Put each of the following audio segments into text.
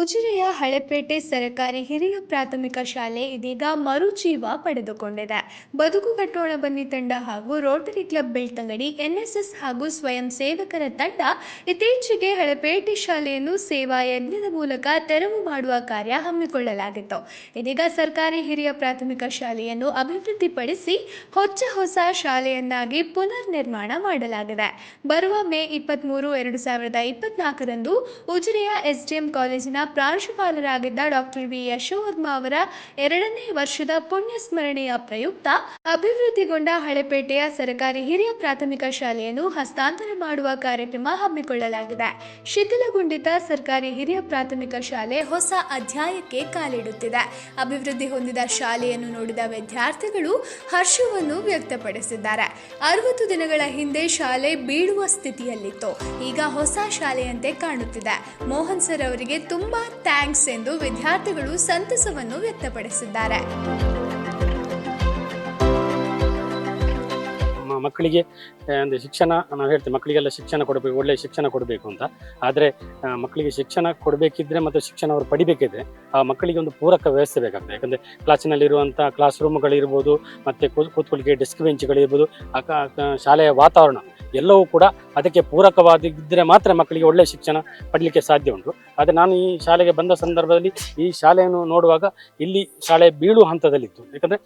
ಉಜಿರೆಯ ಹಳೆಪೇಟೆ ಸರಕಾರಿ ಹಿರಿಯ ಪ್ರಾಥಮಿಕ ಶಾಲೆ ಇದೀಗ ಮರುಜೀವ ಪಡೆದುಕೊಂಡಿದೆ. ಬದುಕು ಕಟ್ಟೋಣ ಬನ್ನಿ ತಂಡ ಹಾಗೂ ರೋಟರಿ ಕ್ಲಬ್ ಬೆಳ್ತಂಗಡಿ ಎನ್ಎಸ್ಎಸ್ ಹಾಗೂ ಸ್ವಯಂ ಸೇವಕರ ತಂಡ ಇತ್ತೀಚೆಗೆ ಹಳೆಪೇಟೆ ಶಾಲೆಯನ್ನು ಸೇವಾ ಯಜ್ಞದ ಮೂಲಕ ತೆರವು ಮಾಡುವ ಕಾರ್ಯ ಹಮ್ಮಿಕೊಳ್ಳಲಾಗಿತ್ತು. ಇದೀಗ ಸರ್ಕಾರಿ ಹಿರಿಯ ಪ್ರಾಥಮಿಕ ಶಾಲೆಯನ್ನು ಅಭಿವೃದ್ಧಿಪಡಿಸಿ ಹೊಚ್ಚ ಹೊಸ ಶಾಲೆಯನ್ನಾಗಿ ಪುನರ್ ನಿರ್ಮಾಣ ಮಾಡಲಾಗಿದೆ. ಬರುವ ಮೇ ಇಪ್ಪತ್ತ್ಮೂರು ಎರಡು ಸಾವಿರದ ಇಪ್ಪತ್ನಾಲ್ಕರಂದು ಉಜಿರೆಯ ಎಸ್ಡಿಎಂ ಕಾಲೇಜಿನ ಪ್ರಾಂಶುಪಾಲರಾಗಿದ್ದ ಡಾಕ್ಟರ್ ವಿ ಯಶೋವರ್ಮ ಅವರ ಎರಡನೇ ವರ್ಷದ ಪುಣ್ಯ ಸ್ಮರಣೆಯ ಪ್ರಯುಕ್ತ ಅಭಿವೃದ್ಧಿಗೊಂಡ ಹಳೆಪೇಟೆಯ ಸರ್ಕಾರಿ ಹಿರಿಯ ಪ್ರಾಥಮಿಕ ಶಾಲೆಯನ್ನು ಹಸ್ತಾಂತರ ಮಾಡುವ ಕಾರ್ಯಕ್ರಮ ಹಮ್ಮಿಕೊಳ್ಳಲಾಗಿದೆ. ಶಿಥಿಲಗೊಂಡಿದ್ದ ಸರ್ಕಾರಿ ಹಿರಿಯ ಪ್ರಾಥಮಿಕ ಶಾಲೆ ಹೊಸ ಅಧ್ಯಾಯಕ್ಕೆ ಕಾಲಿಡುತ್ತಿದೆ. ಅಭಿವೃದ್ಧಿ ಹೊಂದಿದ ಶಾಲೆಯನ್ನು ನೋಡಿದ ವಿದ್ಯಾರ್ಥಿಗಳು ಹರ್ಷವನ್ನು ವ್ಯಕ್ತಪಡಿಸಿದ್ದಾರೆ. ಅರವತ್ತು ದಿನಗಳ ಹಿಂದೆ ಶಾಲೆ ಬೀಳುವ ಸ್ಥಿತಿಯಲ್ಲಿತ್ತು. ಈಗ ಹೊಸ ಶಾಲೆಯಂತೆ ಕಾಣುತ್ತಿದೆ. ಮೋಹನ್ ಸರ್ ಅವರಿಗೆ ತುಂಬಾ ಥ್ಯಾಂಕ್ಸ್ ಎಂದು ವಿದ್ಯಾರ್ಥಿಗಳು ಸಂತಸವನ್ನು ವ್ಯಕ್ತಪಡಿಸಿದ್ದಾರೆ. ಮಕ್ಕಳಿಗೆ ಒಂದು ಶಿಕ್ಷಣ, ನಾವು ಹೇಳ್ತೀವಿ ಮಕ್ಕಳಿಗೆಲ್ಲ ಶಿಕ್ಷಣ ಕೊಡಬೇಕು ಒಳ್ಳೆಯ ಶಿಕ್ಷಣ ಕೊಡಬೇಕು ಅಂತ. ಆದರೆ ಮಕ್ಕಳಿಗೆ ಶಿಕ್ಷಣ ಕೊಡಬೇಕಿದ್ರೆ ಮತ್ತು ಶಿಕ್ಷಣ ಅವರು ಪಡಿಬೇಕಿದ್ರೆ ಆ ಮಕ್ಕಳಿಗೆ ಒಂದು ಪೂರಕ ವ್ಯವಸ್ಥೆ ಬೇಕಾಗ್ತದೆ. ಯಾಕಂದರೆ ಕ್ಲಾಸಿನಲ್ಲಿರುವಂಥ ಕ್ಲಾಸ್ ರೂಮ್ಗಳಿರ್ಬೋದು ಮತ್ತು ಕೂತ್ಕೊಳ್ಳಿಕ್ಕೆ ಡೆಸ್ಕ್ ಬೆಂಚ್ಗಳಿರ್ಬೋದು ಶಾಲೆಯ ವಾತಾವರಣ. ಎಲ್ಲವೂ ಕೂಡ ಅದಕ್ಕೆ ಪೂರಕವಾಗಿದ್ದರೆ ಮಾತ್ರ ಮಕ್ಕಳಿಗೆ ಒಳ್ಳೆಯ ಶಿಕ್ಷಣ ಪಡಲಿಕ್ಕೆ ಸಾಧ್ಯ ಉಂಟು. ಆದರೆ ನಾನು ಈ ಶಾಲೆಗೆ ಬಂದ ಸಂದರ್ಭದಲ್ಲಿ ಈ ಶಾಲೆಯನ್ನು ನೋಡುವಾಗ ಇಲ್ಲಿ ಶಾಲೆ ಬೀಳುವ ಹಂತದಲ್ಲಿತ್ತು. ಯಾಕಂದರೆ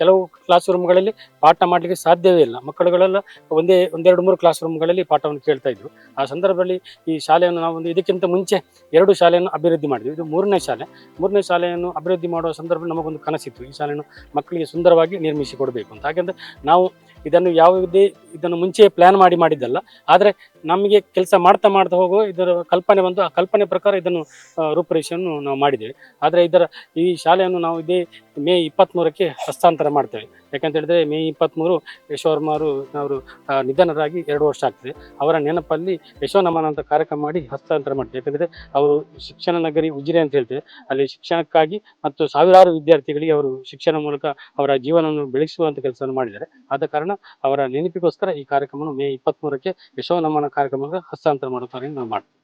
ಕೆಲವು ಕ್ಲಾಸ್ ರೂಮ್ಗಳಲ್ಲಿ ಪಾಠ ಮಾಡಲಿಕ್ಕೆ ಸಾಧ್ಯವೇ ಇಲ್ಲ. ಮಕ್ಕಳುಗಳೆಲ್ಲ ಒಂದೇ, ಒಂದೆರಡು, ಮೂರು ಕ್ಲಾಸ್ ರೂಮ್ಗಳಲ್ಲಿ ಪಾಠವನ್ನು ಕೇಳ್ತಾ ಇದ್ರು. ಆ ಸಂದರ್ಭದಲ್ಲಿ ಈ ಶಾಲೆಯನ್ನು ನಾವು ಒಂದು ಇದಕ್ಕಿಂತ ಮುಂಚೆ ಎರಡು ಶಾಲೆಯನ್ನು ಅಭಿವೃದ್ಧಿ ಮಾಡಿದ್ವಿ. ಇದು ಮೂರನೇ ಶಾಲೆ. ಮೂರನೇ ಶಾಲೆಯನ್ನು ಅಭಿವೃದ್ಧಿ ಮಾಡುವ ಸಂದರ್ಭದಲ್ಲಿ ನಮಗೊಂದು ಕನಸಿತ್ತು. ಈ ಶಾಲೆಯನ್ನು ಮಕ್ಕಳಿಗೆ ಸುಂದರವಾಗಿ ನಿರ್ಮಿಸಿ ಕೊಡಬೇಕು ಅಂತ. ಹಾಗೆಂದ್ರೆ ನಾವು ಇದನ್ನು ಯಾವುದೇ ಇದನ್ನು ಮುಂಚೆ ಪ್ಲಾನ್ ಮಾಡಿ ಮಾಡಿದ್ದಲ್ಲ. ಆದರೆ ನಮಗೆ ಕೆಲಸ ಮಾಡ್ತಾ ಮಾಡ್ತಾ ಹೋಗುವ ಇದರ ಕಲ್ಪನೆ ಬಂದು ಆ ಕಲ್ಪನೆ ಪ್ರಕಾರ ಇದನ್ನು ರೂಪರೇಷನ್ನು ನಾವು ಮಾಡಿದ್ದೇವೆ. ಆದರೆ ಇದರ ಈ ಶಾಲೆಯನ್ನು ನಾವು ಇದೇ ಮೇ ಇಪ್ಪತ್ತ್ಮೂರಕ್ಕೆ ಹಸ್ತಾಂತರ ಮಾಡ್ತೇವೆ. ಯಾಕಂತ ಹೇಳಿದ್ರೆ ಮೇ ಇಪ್ಪತ್ತ್ಮೂರು ಯಶೋವರ್ಮರು ಅವರು ನಿಧನರಾಗಿ ಎರಡು ವರ್ಷ ಆಗ್ತದೆ. ಅವರ ನೆನಪಲ್ಲಿ ಯಶೋನಮನ ಅಂತ ಕಾರ್ಯಕ್ರಮ ಮಾಡಿ ಹಸ್ತಾಂತರ ಮಾಡ್ತೇವೆ. ಯಾಕಂದರೆ ಅವರು ಶಿಕ್ಷಣ ನಗರಿ ಉಜಿರೆ ಅಂತ ಹೇಳ್ತೇವೆ. ಅಲ್ಲಿ ಶಿಕ್ಷಣಕ್ಕಾಗಿ ಮತ್ತು ಸಾವಿರಾರು ವಿದ್ಯಾರ್ಥಿಗಳಿಗೆ ಅವರು ಶಿಕ್ಷಣ ಮೂಲಕ ಅವರ ಜೀವನವನ್ನು ಬೆಳೆಸುವಂಥ ಕೆಲಸವನ್ನು ಮಾಡಿದ್ದಾರೆ. ಆದ ಕಾರಣ ಅವರ ನೆನಪಿಗೋಸ್ಕರ ಈ ಕಾರ್ಯಕ್ರಮವನ್ನು ಮೇ ಇಪ್ಪತ್ತ್ಮೂರಕ್ಕೆ ಯಶೋನಮನ ಕಾರ್ಯಕ್ರಮ ಹಸ್ತಾಂತರ ಮಾಡುತ್ತಾರೆ ನಾವು ಮಾಡ್ತೇವೆ.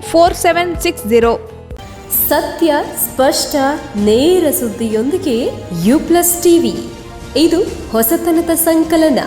four seven six zero ಸತ್ಯ ಸ್ಪಷ್ಟ ನೇರ ಸುದ್ದಿಯೊಂದಿಗೆ ಯು ಪ್ಲಸ್ ಟಿವಿ. ಇದು ಹೊಸತನದ ಸಂಕಲನ.